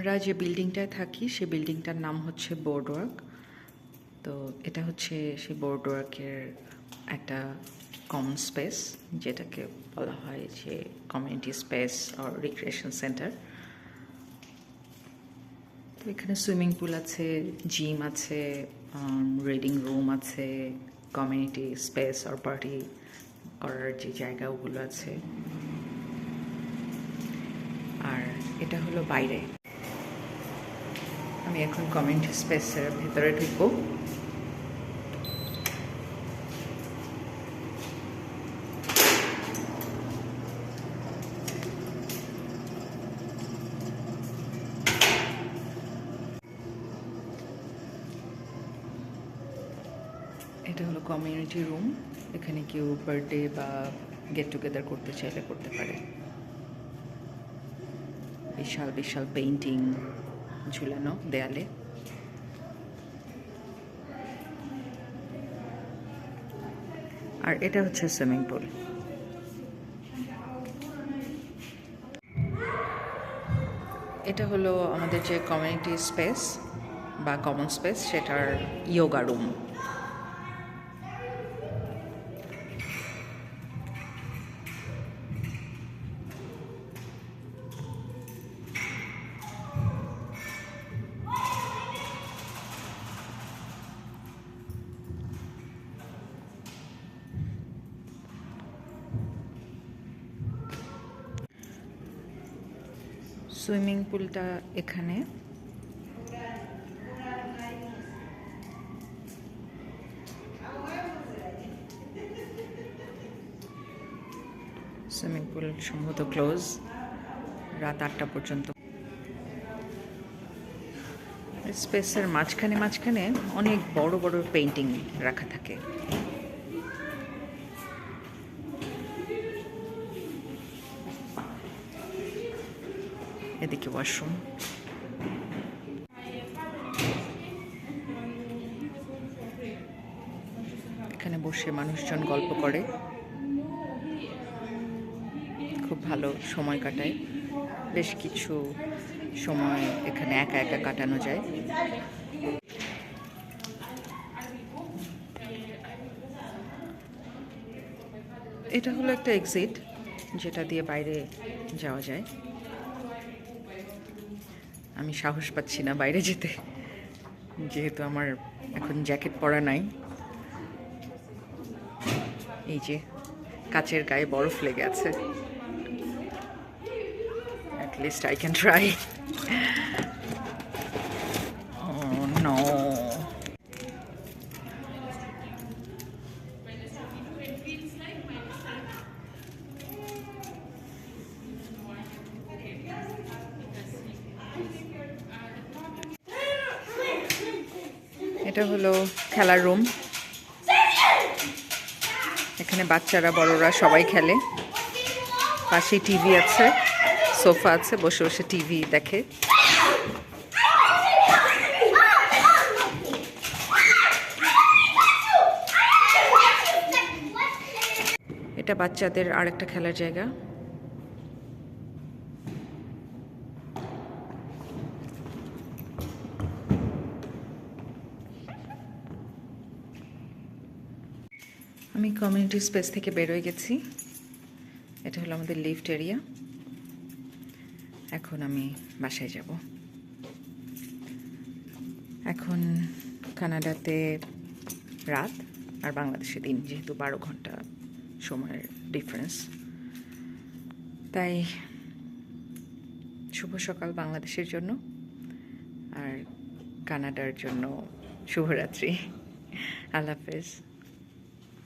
আমরা যে বিল্ডিংটায় থাকি সেই বিল্ডিংটার নাম হচ্ছে বোর্ডওয়ার্ক তো এটা হচ্ছে সেই বোর্ডওয়ার্কের একটা কমন স্পেস যেটাকে বলা হয় যে কমিউনিটি স্পেস আর রিক্রিয়েশন সেন্টার তো এখানে সুইমিং পুল আছে জিম আছে রিডিং রুম আছে কমিউনিটি স্পেস আর পার্টি করার যে জায়গা ওগুলো আছে। আর এটা হলো বাইরে। আমি এখন কমেন্ট স্পেসের ভেতরে ঢুকবো। এটা হলো কমিউনিটি রুম। এখানে কেউ বার্থডে বা গেট টুগেদার করতে চাইলে করতে পারে। বিশাল বিশাল পেইন্টিং। ঝুলানো দেয়ালে। আর এটা হচ্ছে সুইমিং পুল। এটা হলো আমাদের যে কমিউনিটি স্পেস বা কমন স্পেস সেটার ইয়োগা রুম সুইমিং পুলটা এখানে। সুইমিং পুল সম্ভবত ক্লোজ, রাত আটটা পর্যন্ত। স্পেসের মাঝখানে মাঝখানে অনেক বড় বড় পেন্টিং রাখা থাকে। এদিকে ওয়াশরুম এখানে বসে মানুষজন গল্প করে। খুব ভালো সময় কাটায়। বেশ কিছু সময় এখানে একা একা কাটানো যায়। এটা হলো একটা এক্সিট যেটা দিয়ে বাইরে যাওয়া যায়। আমি সাহস পাচ্ছি না বাইরে যেতে। যেহেতু আমার এখন জ্যাকেট পরা নাই। এই যে, কাচের গায়ে বরফ লেগে আছে। At least I can try. এটা হলো খেলার রুম এখানে বাচ্চারা, বড়রা সবাই খেলে। পাশে টিভি আছে, সোফা আছে, বসে বসে টিভি দেখে। এটা বাচ্চাদের আরেকটা খেলার জায়গা। আমি কমিউনিটি স্পেস থেকে বেরোয় গেছি। এটা হলো আমাদের লিফট এরিয়া এখন আমি বাসায় যাব। এখন কানাডাতে রাত, আর বাংলাদেশে দিন, যেহেতু বারো ঘণ্টা সময়ের ডিফারেন্স তাই শুভ সকাল বাংলাদেশের জন্য, আর কানাডার জন্য শুভরাত্রি। আল্লাহ হাফেজ।